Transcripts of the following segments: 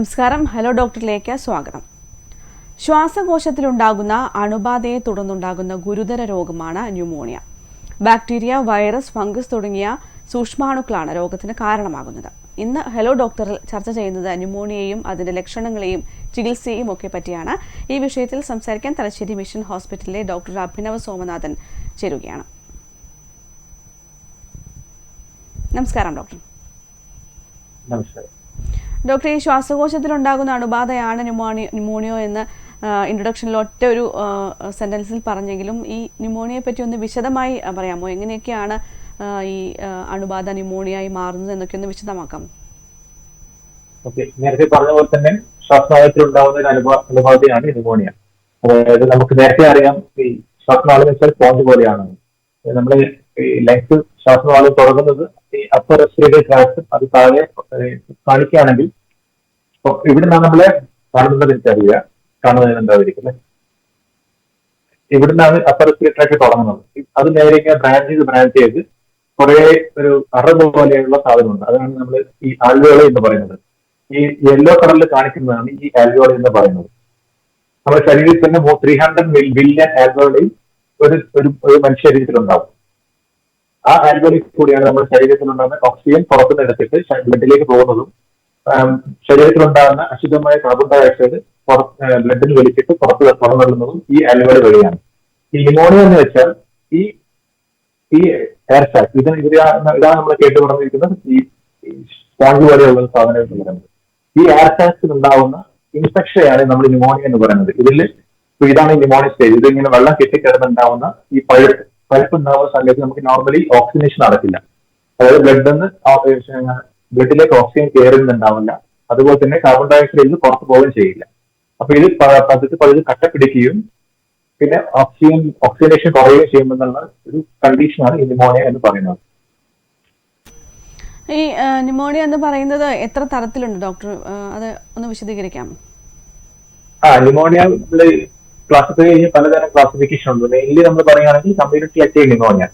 നമസ്കാരം. ഹലോ ഡോക്ടറിലേക്ക് സ്വാഗതം. ശ്വാസകോശത്തിലുണ്ടാകുന്ന അണുബാധയെ തുടർന്നുണ്ടാകുന്ന ഗുരുതര രോഗമാണ് ന്യൂമോണിയ. ബാക്ടീരിയ വൈറസ് ഫംഗസ് തുടങ്ങിയ സൂക്ഷ്മാണുക്കളാണ് രോഗത്തിന് കാരണമാകുന്നത്. ഇന്ന് ഹലോ ഡോക്ടറിൽ ചർച്ച ചെയ്യുന്നത് ന്യൂമോണിയയും അതിന്റെ ലക്ഷണങ്ങളെയും ചികിത്സയും ഒക്കെ പറ്റിയാണ്. ഈ വിഷയത്തിൽ സംസാരിക്കാൻ തലശ്ശേരി മിഷൻ ഹോസ്പിറ്റലിലെ ഡോക്ടർ അഭിനവ് സോമനാഥൻ ചേരുകയാണ്. നമസ്കാരം ഡോക്ടർ. നമസ്കാരം. ഡോക്ടർ ഈ ശ്വാസകോശത്തിലുണ്ടാകുന്ന അണുബാധയാണ് ന്യൂമോണിയ ന്യൂമോണിയോ എന്ന് ഇൻട്രൊഡക്ഷനിൽ ഒറ്റ ഒരു സെന്റൻസിൽ പറഞ്ഞെങ്കിലും ഈ ന്യൂമോണിയയെ പറ്റി ഒന്ന് വിശദമായി പറയാമോ? എങ്ങനെയൊക്കെയാണ് ഈ അണുബാധ ന്യൂമോണിയായി മാറുന്നത് എന്നൊക്കെ ഒന്ന് വിശദമാക്കാം. നേരത്തെ പറഞ്ഞ പോലെ തന്നെ ശ്വാസനാളത്തിൽ ഉണ്ടാകുന്ന ഒരു അനുഭവ അനുഭവത്തെയാണ് ന്യൂമോണിയ. അതായത് നമുക്ക് നേരത്തെ അറിയാം ഈ ശ്വാസനാളം വെച്ചാൽ സ്പോഞ്ച് പോലെയാണ്. ഈ ലങ്സ് ശ്വാസനാളം തുടങ്ങുന്നത് അപ്പർ റെസ്പിറേറ്ററി ട്രാക്ട് അത് താഴെ കാണിക്കുകയാണെങ്കിൽ ഇപ്പൊ ഇവിടെ നിന്നാണ് നമ്മളെ കാണുന്നത് എനിക്കറിയില്ല കാണുന്നതിന് എന്തായിരിക്കും അല്ലെ ഇവിടുന്നാണ് അപ്പർ റെസ്പിറേറ്ററി ട്രാക്ട് തുടങ്ങുന്നത്. അത് നേരെ ഇങ്ങനെ ബ്രാഞ്ച് ചെയ്ത് ബ്രാഞ്ച് ചെയ്ത് കുറെ ഒരു അറബ് പോലെയുള്ള സാധനമുണ്ട്. അതാണ് നമ്മൾ ഈ ആൽവേള എന്ന് പറയുന്നത്. ഈ യെല്ലോ കളറിൽ കാണിക്കുന്നതാണ് ഈ ആൽവേള എന്ന് പറയുന്നത്. നമ്മുടെ ശരീരത്തിൽ തന്നെ ത്രീ ഹൺഡ്രഡ് ബില്യൺ ആൽവേളയും ഒരു ഒരു മനുഷ്യ ശരീരത്തിലുണ്ടാവും. ആ ആൽവലിൽ കൂടിയാണ് നമ്മുടെ ശരീരത്തിലുണ്ടാകുന്ന ഓക്സിജൻ പുറത്തുനിന്ന് എടുത്തിട്ട് ബ്ലഡിലേക്ക് പോകുന്നതും ശരീരത്തിലുണ്ടാകുന്ന അശുദ്ധമായ കാർബൺ ഡൈ ഓക്സൈഡ് ബ്ലഡിൽ വലിച്ചിട്ട് പുറത്ത് പുറന്തള്ളുന്നതും ഈ ആൽവലി വഴിയാണ്. ഈ ന്യൂമോണിയ എന്ന് വെച്ചാൽ ഈ ഈ എയർ സാക്ക് ഇതിന് ഇതാണ് ഇതാണ് നമ്മൾ കേട്ട് പറഞ്ഞിരിക്കുന്നത് ഈ സ്പോഞ്ച് പോലെയുള്ള സാധനം എന്ന് പറയുന്നത്. ഈ എയർ സാക്സിൽ ഉണ്ടാവുന്ന ഇൻഫെക്ഷനെയാണ് നമ്മൾ ന്യൂമോണിയ എന്ന് പറയുന്നത്. ഇതിൽ ഇതാണ് ന്യൂമോണിയ സ്റ്റേജ് ഇതിങ്ങനെ വെള്ളം കെട്ടിക്കിടന്നുണ്ടാവുന്ന ഈ പഴുപ്പ് പഴുപ്പ് ഉണ്ടാവുന്ന സമയത്ത് നമുക്ക് നോർമലി ഓക്സിജനേഷൻ നടക്കില്ല. അതായത് ബ്ലഡ് നിന്ന് ബ്ലഡിലേക്ക് ഓക്സിജൻ കയറുന്നുണ്ടാവില്ല. അതുപോലെ തന്നെ കാർബൺ ഡയോക്സൈഡിൽ നിന്ന് പുറത്തു പോവുകയും ചെയ്യില്ല. അപ്പൊ ഇത് പതുക്കെ പതുക്കെ കട്ട പിടിക്കുകയും പിന്നെ ഓക്സിജൻ ഓക്സിജനേഷൻ കുറയുകയും ചെയ്യുമെന്നുള്ള ഒരു കണ്ടീഷനാണ് ഈ ന്യൂമോണിയ എന്ന് പറയുന്നത്. ഈ ന്യൂമോണിയ എന്ന് പറയുന്നത് എത്ര തരത്തിലുണ്ട് ഡോക്ടർ അത് ഒന്ന് വിശദീകരിക്കാം ആ ന്യൂമോണിയ ക്ലാസിഫൈ കഴിഞ്ഞ് പലതരം ക്ലാസിഫിക്കേഷൻ ഉണ്ട്. മെയിൻലി നമ്മൾ പറയുകയാണെങ്കിൽ കമ്മ്യൂണിറ്റി അറ്റേഡ് ന്യൂമോണിയ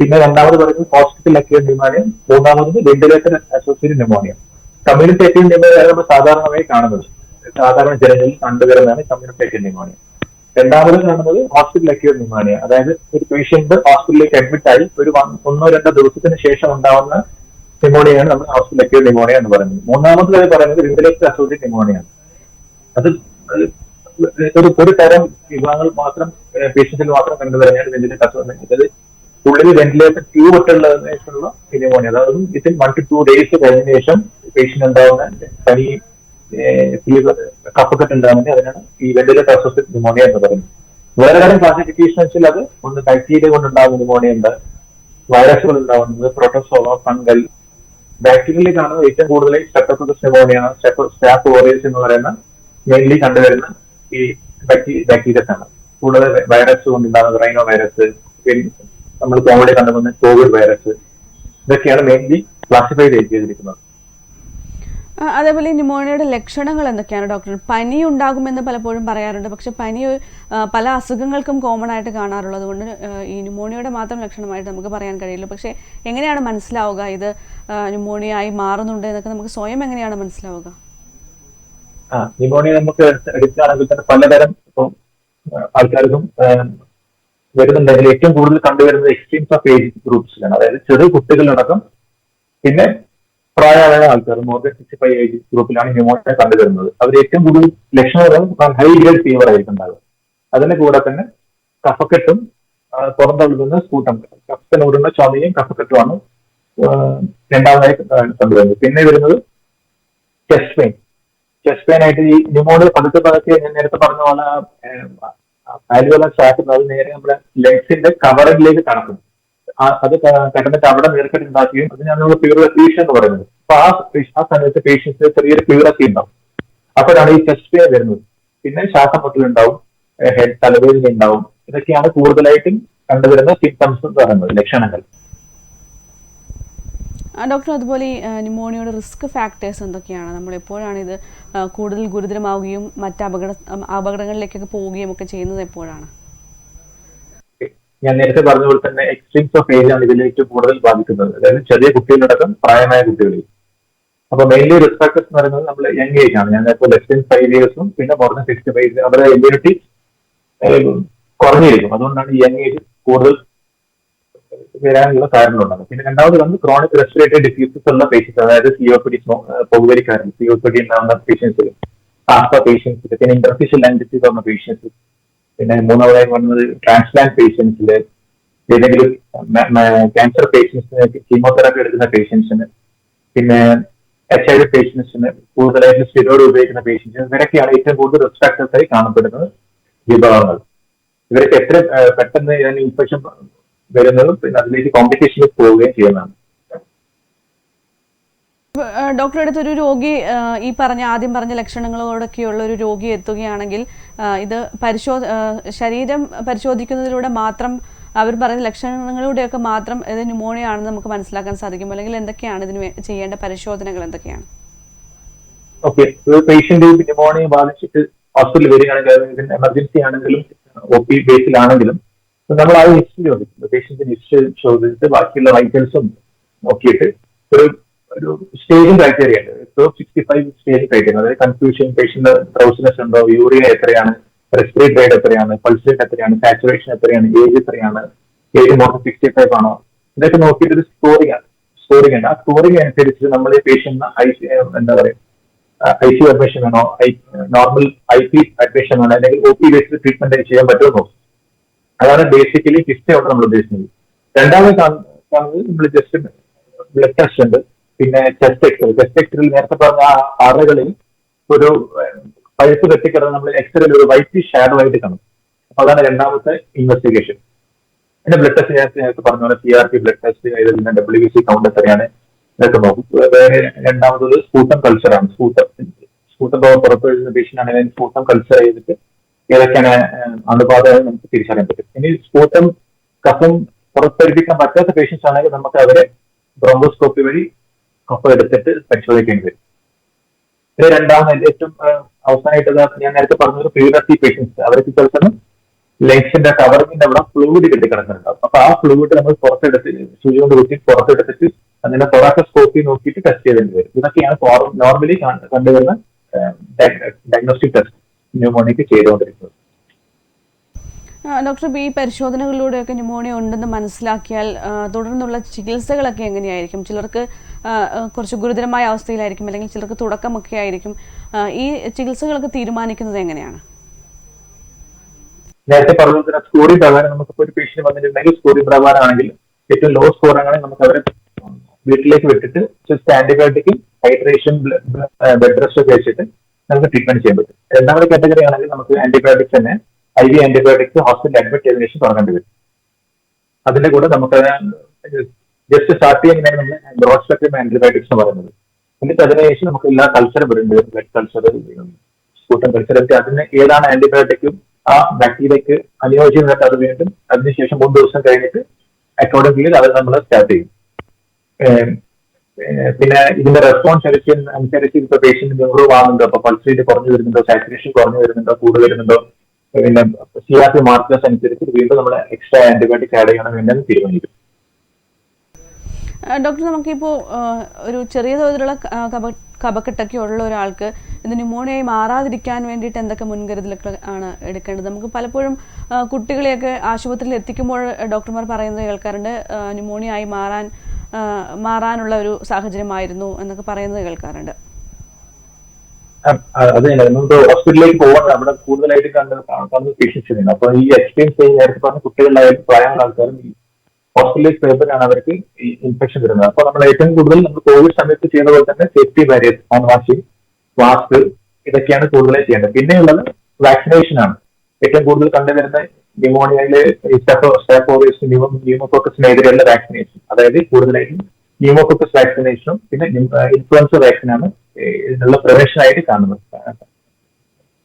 പിന്നെ രണ്ടാമത് പറയുന്നത് ഹോസ്പിറ്റൽ അക്യൂർഡ് ന്യൂമോണിയ മൂന്നാമത് ventilator associate pneumonia community അറ്റേഡ് pneumonia നമ്മൾ സാധാരണമായി കാണുന്നത്. സാധാരണ ജനങ്ങളിൽ കണ്ടുവരുന്നതാണ് കമ്മ്യൂണിറ്റി അറ്റേഡ് ന്യൂമോണിയ രണ്ടാമത് കാണുന്നത് ഹോസ്പിറ്റൽ അക്യൂർ ന്യൂമോണിയ അതായത് ഒരു പേഷ്യന്റ് ഹോസ്പിറ്റലിലേക്ക് അഡ്മിറ്റ് ആയി ഒരു ഒന്നോ രണ്ടോ ദിവസത്തിന് ശേഷം ഉണ്ടാവുന്ന ന്യൂമോണിയാണ് നമ്മൾ ഹോസ്പിറ്റൽ അക്യൂർ ന്യൂമോണിയ എന്ന് പറയുന്നത്. മൂന്നാമത് പറയുന്നത് വെന്റിലേറ്റർ അസോസിയേറ്റ് ന്യൂമോണിയാണ് അത് ഒരു ഒരു തരം വിഭാഗങ്ങൾ മാത്രം പേഷ്യൻസിൽ മാത്രം കണ്ടുവരാനാണ് ഇതിന്റെ കസവെന്ന് വെച്ചത് ഉള്ളിൽ വെന്റിലേറ്റർ ട്യൂബ് ഇട്ടുള്ള ന്യൂമോണിയ അതായത് ഇതിൽ വൺ ടു ടു ഡേയ്സ് കഴിഞ്ഞ ശേഷം പേഷ്യന്റ് ഉണ്ടാവുന്ന പനി ഫീവർ കഫക്കെട്ട് ഉണ്ടാവുന്ന അതിനാണ് ഈ വെന്റിലേറ്റർ അസോസിയേറ്റ് ന്യൂമോണിയ എന്ന് പറയുന്നത്. വേറെ തരം ക്ലാസിഫിക്കേഷൻ വെച്ചാൽ അത് ഒന്ന് ബാക്ടീരിയ കൊണ്ടുണ്ടാകുന്ന ന്യൂമോണിയ ഉണ്ട്. വൈറസുകൾ ഉണ്ടാവുന്നത് പ്രോട്ടോസോവ ഫംഗൽ ബാക്ടീരിയയിൽ കാണുന്നത് ഏറ്റവും കൂടുതൽ സ്റ്റെപ്പോസ് ന്യൂമോണിയ സ്റ്റാഫ് ഓറിയസ് എന്ന് പറയുന്ന മെയിൻലി കണ്ടുവരുന്ന ഈ ബാക്ടീരിയസ് ആണ് കൂടുതൽ വൈറസ് കൊണ്ടുണ്ടാകുന്ന റൈനോ വൈറസ് നമ്മൾ കോവിഡ് കണ്ടുവന്ന കോവിഡ് വൈറസ് ഇതൊക്കെയാണ് മെയിൻലി ക്ലാസിഫൈ ചെയ്തിരിക്കുന്നത്. അതേപോലെ ന്യൂമോണിയയുടെ ലക്ഷണങ്ങൾ എന്തൊക്കെയാണ് ഡോക്ടർ പനി ഉണ്ടാകുമെന്ന് പലപ്പോഴും പറയാറുണ്ട്. പക്ഷെ പനി പല അസുഖങ്ങൾക്കും കോമൺ ആയിട്ട് കാണാറുള്ളത് കൊണ്ട് ഈ ന്യൂമോണിയയുടെ മാത്രം ലക്ഷണമായിട്ട് നമുക്ക് പറയാൻ കഴിയില്ല. പക്ഷെ എങ്ങനെയാണ് മനസ്സിലാവുക ഇത് ന്യൂമോണിയ ആയി മാറുന്നുണ്ട് എന്നൊക്കെ നമുക്ക് സ്വയം എങ്ങനെയാണ് മനസ്സിലാവുക? ന്യൂമോണിയ നമുക്ക് എടുക്കുകയാണെങ്കിൽ തന്നെ പലതരം ഇപ്പം ആൾക്കാർക്കും വരുന്നുണ്ട് വരുന്നുണ്ടെങ്കിൽ ഏറ്റവും കൂടുതൽ കണ്ടുവരുന്നത് എക്സ്ട്രീംസ് ഓഫ് ഏജ് ഗ്രൂപ്പ്സിലാണ് അതായത് ചെറിയ കുട്ടികളടക്കം പിന്നെ പ്രായമായ ആൾക്കാർ more than sixty five age ഗ്രൂപ്പിലാണ് pneumonia കണ്ടുവരുന്നത്. അവർ ഏറ്റവും കൂടുതൽ ലക്ഷണം ഹൈ ഗ്രേഡ് ഫീവർ ആയിരിക്കും ഉണ്ടാകുക അതിന്റെ കൂടെ തന്നെ കഫക്കെട്ടും പുറന്തള്ളുന്ന സ്കൂട്ടം കഫത്തിനോടുന്ന ചുമയും കഫക്കെട്ടുമാണ് രണ്ടാമതായി കണ്ടുവരുന്നത്. പിന്നെ വരുന്നത് ചെസ്റ്റ് പെയിൻ ചെസ്റ്റ് പെയിൻ ആയിട്ട് ഈ ന്യൂമോണിയ പതുക്കെ പതുക്കെ ഞാൻ നേരത്തെ പറഞ്ഞ പോലെ ആലുവല അത് നേരെ നമ്മുടെ ലെഗ്സിന്റെ കവറിലേക്ക് കടക്കും. അത് കടന്നിട്ട് അവിടെ നേർക്കെട്ട് ഉണ്ടാക്കുകയും അതിനാണ് നമ്മൾ പ്യൂറഫീഷൻ എന്ന് പറയുന്നത്. അപ്പൊ ആ ആ സമയത്ത് പേഷ്യൻസ് ചെറിയൊരു പ്യൂറൊക്കെ ഉണ്ടാവും. അപ്പോഴാണ് ഈ ചെസ്റ്റ് പെയിൻ വരുന്നത്. പിന്നെ ശ്വാസം മുട്ടലുണ്ടാവും ഹെഡ് തലവേദന ഉണ്ടാവും. ഇതൊക്കെയാണ് കൂടുതലായിട്ടും കണ്ടുവരുന്ന സിംറ്റംസ് എന്ന് പറയുന്നത് ലക്ഷണങ്ങൾ. ഡോക്ടർ അതുപോലെ ഈ ന്യൂമോണിയയുടെ റിസ്ക് ഫാക്ടേഴ്സ് എന്തൊക്കെയാണ്? നമ്മൾ എപ്പോഴാണ് ഇത് കൂടുതൽ ഗുരുതരമാവുകയും മറ്റ് അപകട അപകടങ്ങളിലേക്കൊക്കെ പോവുകയും ഒക്കെ ചെയ്യുന്നത് എപ്പോഴാണ്? ഞാൻ നേരത്തെ പറഞ്ഞ പോലെ തന്നെ എക്സ്ട്രീംസ് ഓഫ് ഏജ് ആണ് ഇതിലേക്ക് കൂടുതൽ ബാധിക്കുന്നത്. അതായത് ചെറിയ കുട്ടികളടക്കം പ്രായമായ കുട്ടികളിൽ. അപ്പൊ മെയിൻലി റിസ്ക് ഫാക്ടേഴ്സ് എന്ന് പറയുന്നത് നമ്മൾ യങ് ഏജ് ആണ്. ഞാൻ ഇപ്പോൾ ലെസ് ദൻ ഫൈവ് ഇയേഴ്സും പിന്നെ മോർ ദൻ സിക്സ്റ്റി ഫൈവ് അവരുടെ ഇമ്മ്യൂണിറ്റി കുറഞ്ഞിരിക്കും. അതുകൊണ്ടാണ് യങ് ഏജ് കൂടുതൽ വരാനുള്ള കാരണമുള്ളത് പിന്നെ രണ്ടാമത് വന്ന് ക്രോണിക് റെസ്പിറേറ്ററി ഡിസീസസ് ഉള്ള പേഷ്യൻസ് അതായത് സിഒപിഡി പൊതുവരിക്കാരൻ സിഒപിഡി ഉണ്ടാകുന്ന പേഷ്യൻസ് ആസ്പ പേഷ്യൻസ് പിന്നെ ഇന്റർഫിഷ്യൽ ലൈൻ ഡിസീസ് വന്ന പേഷ്യൻസ് പിന്നെ മൂന്നാമതായി പറഞ്ഞത് ട്രാൻസ്പ്ലാന്റ് പേഷ്യൻസിൽ ഏതെങ്കിലും ക്യാൻസർ പേഷ്യൻസിന് കീമോതെറാപ്പി എടുക്കുന്ന പേഷ്യൻസിന് പിന്നെ എച്ച് ഐ വി പേഷ്യൻസിന് കൂടുതലായിട്ട് സ്റ്റിറോയിഡ് ഉപയോഗിക്കുന്ന പേഷ്യൻസിന് ഇവരൊക്കെയാണ് ഏറ്റവും കൂടുതൽ റിസ്ക് ഫാക്ടേഴ്സായി കാണപ്പെടുന്നത് വിഭാഗങ്ങൾ ഇവർക്ക് എത്ര പെട്ടെന്ന് ഇൻഫെക്ഷൻ വരുന്നതും പിന്നെ അതിലേക്ക് കോമ്പറ്റീഷനിൽ പോവുകയും ചെയ്യുന്നതാണ്. ഡോക്ടറെ അടുത്ത് ഒരു രോഗി ഈ പറഞ്ഞ ആദ്യം പറഞ്ഞ ലക്ഷണങ്ങളോടൊക്കെയുള്ള ഒരു രോഗി എത്തുകയാണെങ്കിൽ ഇത് പരിശോ ശരീരം പരിശോധിക്കുന്നതിലൂടെ മാത്രം അവർ പറയുന്ന ലക്ഷണങ്ങളിലൂടെയൊക്കെ മാത്രം ഇത് ന്യൂമോണിയ ആണെന്ന് നമുക്ക് മനസ്സിലാക്കാൻ സാധിക്കും. അല്ലെങ്കിൽ എന്തൊക്കെയാണ് ഇതിന് ചെയ്യേണ്ട പരിശോധനകൾ എന്തൊക്കെയാണ്? ഓക്കെ പേഷ്യന്റ് ന്യൂമോണിയ ബാധിച്ചിട്ട് ഹോസ്പിറ്റലിൽ വരികയാണെങ്കിൽ എമർജൻസി ആണെങ്കിലും ഒ പി ബേസിലാണെങ്കിലും നമ്മൾ ആ ഹിസ്റ്ററി ചോദിക്കും പേഷ്യൻസിന്റെ ഹിസ്റ്ററി ചോദിച്ചിട്ട് ബാക്കിയുള്ള വൈറ്റൽസും നോക്കിയിട്ട് ഒരു ഒരു സ്റ്റേജിംഗ് ക്രൈറ്റീരിയ ഉണ്ട്. Top sixty five staging criteria അതായത് കൺഫ്യൂഷൻ പേഷ്യന്റ് ഡ്രൗസിനെസ് ഉണ്ടോ? യൂറിയ എത്രയാണ്? റെസ്പിറേറ്റ് റേറ്റ് എത്രയാണ്? പൾസ് റേറ്റ് എത്രയാണ്? സാച്ചുറേഷൻ എത്രയാണ്? ഏജ് എത്രയാണ്? ഏജ് മോർ സിക്സ്റ്റി ഫൈവ് ആണോ? ഇതൊക്കെ നോക്കിയിട്ട് ഒരു സ്കോറിംഗ് ആണ്. സ്കോറിംഗ് ആണ് ആ സ്കോറിംഗ് അനുസരിച്ച് നമ്മൾ പേഷ്യന്റ് ഐ എന്താ പറയുക ഐ സി അഡ്മിഷൻ ഐ നോർമൽ ഐ പി അഡ്മിഷൻ വേണോ അല്ലെങ്കിൽ ഒ പി ബേസ്ഡ് ട്രീറ്റ്മെന്റ് ചെയ്യാൻ പറ്റുമോ നോക്കും. അതാണ് ബേസിക്കലി ഹിസ്റ്ററി ഔട്ട് നമ്മൾ ഉദ്ദേശിക്കുന്നത്. രണ്ടാമത് കാണുന്നത് നമ്മൾ ജസ്റ്റ് ബ്ലഡ് ടെസ്റ്റ് ഉണ്ട്. പിന്നെ ചെസ്റ്റ് എക്സ്റേ ചെസ്റ്റ് എക്സ്റേയിൽ നേരത്തെ പറഞ്ഞ ആ അറകളിൽ ഒരു പഴുപ്പ് കെട്ടിക്കിടന്ന് നമ്മൾ എക്സ്റേയിൽ ഒരു വൈറ്റ് ഷാഡോ ആയിട്ട് കാണും. അപ്പൊ അതാണ് രണ്ടാമത്തെ ഇൻവെസ്റ്റിഗേഷൻ പിന്നെ ബ്ലഡ് ടെസ്റ്റ് ഞാൻ നേരത്തെ പറഞ്ഞ പോലെ C R P blood test അതിൽ പിന്നെ ഡബ്ല്യു സി കൗണ്ട് എത്രയാണ് ഇതൊക്കെ നോക്കും. വേറെ രണ്ടാമത് സ്കൂട്ടം കൾച്ചറാണ് സ്കൂട്ടം സ്കൂട്ടം പുറത്തു വരുന്ന പേഷ്യന്റ് ആണെങ്കിൽ സ്കൂട്ടം കൾച്ചർ ചെയ്തിട്ട് ഏതൊക്കെയാണ് അണുബാധകൾ നമുക്ക് തിരിച്ചറിയാൻ പറ്റും. ഇനി സ്കൂട്ടം കഫം പുറത്തെടുപ്പിക്കാൻ പറ്റാത്ത പേഷ്യൻസ് ആണെങ്കിൽ നമുക്ക് അവരെ ബ്രോങ്കോസ്കോപ്പി വഴി കഫം എടുത്തിട്ട് പരിശോധിക്കേണ്ടി വരും. ഇത് രണ്ടാമത് ഏറ്റവും അവസാനമായിട്ട് ഞാൻ നേരത്തെ പറഞ്ഞത് പ്രീവർത്തി പേഷ്യൻസ് അവർക്ക് ചിലപ്പോൾ ലെങ്സിന്റെ കവറിങ്ങിന്റെ അവിടെ ഫ്ലൂയിഡ് കെട്ടി കിടക്കുന്നുണ്ടാവും അപ്പൊ ആ ഫ്ലൂയിഡ് നമ്മൾ പുറത്തെടുത്ത് സൂചി കൊണ്ട് കുത്തി പുറത്തെടുത്തിട്ട് അതിന്റെ തൊറാക്കസ്കോപ്പി നോക്കിയിട്ട് ടെസ്റ്റ് ചെയ്തേണ്ടി വരും. ഇതൊക്കെയാണ് നോർമലി കണ്ടുവരുന്ന ഡയഗ്നോസ്റ്റിക് ടെസ്റ്റ് ന്യൂമോണിക്ക് ചെയ്തുകൊണ്ടിരിക്കുന്നത്. ഡോക്ടർ ബി പരിശോധനകളിലൂടെ പരിശോധനകളിലൂടെയൊക്കെ ന്യൂമോണിയ ഉണ്ടെന്ന് മനസ്സിലാക്കിയാൽ തുടർന്നുള്ള ചികിത്സകളൊക്കെ എങ്ങനെയായിരിക്കും? ചിലർക്ക് കുറച്ച് ഗുരുതരമായ അവസ്ഥയിലായിരിക്കും അല്ലെങ്കിൽ ചിലർക്ക് തുടക്കമൊക്കെ ആയിരിക്കും. ഈ ചികിത്സകളൊക്കെ തീരുമാനിക്കുന്നത് എങ്ങനെയാണ്? നേരത്തെ പറഞ്ഞ സ്കോറിംഗ് പ്രകാരം നമുക്ക് ഒരു പേഷ്യന്റ് വന്നിട്ടുണ്ടെങ്കിൽ സ്കോറിംഗ് പ്രകാരമാണെങ്കിൽ ഏറ്റവും ലോ സ്കോർ ആണെങ്കിൽ നമുക്ക് അവരെ വീട്ടിലേക്ക് വിട്ടിട്ട് ജസ്റ്റ് ആന്റിബയോട്ടിക്കും ഹൈഡ്രേഷൻ ബെഡ് റെസ്റ്റ് ഒക്കെ വെച്ചിട്ട് നമുക്ക് ട്രീറ്റ്മെന്റ് ചെയ്യാൻ പറ്റും. രണ്ടാമത്തെ കാറ്റഗറി ആണെങ്കിൽ നമുക്ക് ആന്റിബയോട്ടിക്സ് തന്നെ I V antibiotics hospital admit ചെയ്തതിനു ശേഷം തുടങ്ങേണ്ടി വരും. അതിന്റെ കൂടെ നമുക്ക് ജസ്റ്റ് സ്റ്റാർട്ട് ചെയ്യുന്നതിനാണ് നമ്മൾ ബ്രോഡ് സ്പെക്ട്രം ആന്റിബയോട്ടിക്സ് എന്ന് പറയുന്നത്. എന്നിട്ട് അതിനുശേഷം നമുക്ക് എല്ലാ കൾച്ചറും വരുന്നുണ്ട് ബ്ലഡ് കൾച്ചർ കൂട്ടം കൾച്ചർ ഒക്കെ അതിന് ഏതാണ് ആന്റിബയോട്ടിക്കും ആ ബാക്ടീരിയക്ക് അനുയോജ്യമായിട്ട് അത് വീണ്ടും അതിനുശേഷം മൂന്ന് ദിവസം കഴിഞ്ഞിട്ട് അക്കോർഡിംഗ്ലി അത് നമ്മൾ സ്റ്റാർട്ട് ചെയ്യും. പിന്നെ ഇതിന്റെ റെസ്പോൺസ് അനുസരിച്ച് അനുസരിച്ച് ഇപ്പൊ പേഷ്യന്റ് ഇമ്പ്രൂവ് ആകുന്നുണ്ടോ അപ്പൊ പൾസ് റേറ്റ് കുറഞ്ഞു വരുന്നുണ്ടോ? സാച്ചുറേഷൻ കുറഞ്ഞു വരുന്നുണ്ടോ? കൂടുതൽ വരുന്നുണ്ടോ? പിന്നെ സി ആർ പി മാർക്കേഴ്സ് അനുസരിച്ച് വീണ്ടും നമ്മൾ എക്സ്ട്രാ ആന്റിബയോട്ടിക് ആഡ് ചെയ്യണം വേണ്ടെന്ന് തീരുമാനിക്കും. ഡോക്ടർ നമുക്കിപ്പോൾ ഒരു ചെറിയ തോതിലുള്ള കപക്കെട്ടൊക്കെ ഉള്ള ഒരാൾക്ക് ഇത് ന്യൂമോണിയായി മാറാതിരിക്കാൻ വേണ്ടിയിട്ട് എന്തൊക്കെ മുൻകരുതലൊക്കെ ആണ് എടുക്കേണ്ടത്? നമുക്ക് പലപ്പോഴും കുട്ടികളെയൊക്കെ ആശുപത്രിയിൽ എത്തിക്കുമ്പോൾ ഡോക്ടർമാർ പറയുന്നത് കേൾക്കാറുണ്ട് ന്യൂമോണിയായി ന്യൂമോണിയ മാറാൻ മാറാനുള്ള ഒരു സാഹചര്യമായിരുന്നു എന്നൊക്കെ പറയുന്നത് കേൾക്കാറുണ്ട്. അത് നമുക്ക് ഹോസ്പിറ്റലിലേക്ക് പോകാൻ അവിടെ കൂടുതലായിട്ട് കണ്ട് കാണുന്ന പേഷ്യൻസ് ഉണ്ട് അപ്പൊ ഈ എക്സ്പീരിയൻസ് ചെയ്ത് നേരത്തെ പറഞ്ഞ കുട്ടികളിലായാലും പ്രായമുള്ള ആൾക്കാരും ഹോസ്പിറ്റലിലേക്ക് പോയപ്പോഴാണ് അവർക്ക് ഈ ഇൻഫെക്ഷൻ വരുന്നത്. അപ്പൊ നമ്മൾ ഏറ്റവും കൂടുതൽ നമ്മൾ കോവിഡ് സമയത്ത് ചെയ്യുന്ന പോലെ തന്നെ safety various hand washing mask ഇതൊക്കെയാണ് കൂടുതലായി ചെയ്യേണ്ടത്. പിന്നെയുള്ളത് വാക്സിനേഷൻ ആണ്. ഏറ്റവും കൂടുതൽ കണ്ടുവരുന്ന ന്യൂമോണിയയിലെ ന്യൂമോകോക്കസിനെതിരെയുള്ള വാക്സിനേഷൻ അതായത് കൂടുതലായിട്ടും ന്യൂമോകോക്കസ് വാക്സിനേഷനും പിന്നെ ഇൻഫ്ലുവൻസ വാക്സിനാണ് ഇതിനുള്ള പ്രിവെൻഷൻ ആയിട്ട് കാണുന്നത്.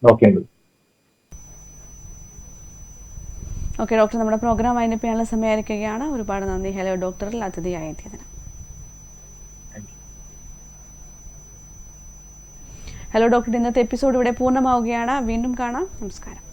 നോക്കേണ്ടത്. ഓക്കെ ഡോക്ടർ നമ്മുടെ പ്രോഗ്രാം അതിനിപ്പോൾ സമയമായിരിക്കുകയാണ് ഒരുപാട് നന്ദി. ഹലോ ഡോക്ടറിൽ അതിഥിയായി എത്തിയതിന്. ഹലോ ഡോക്ടർ ഇന്നത്തെ എപ്പിസോഡ് ഇവിടെ പൂർണമാവുകയാണ്. വീണ്ടും കാണാം. നമസ്കാരം.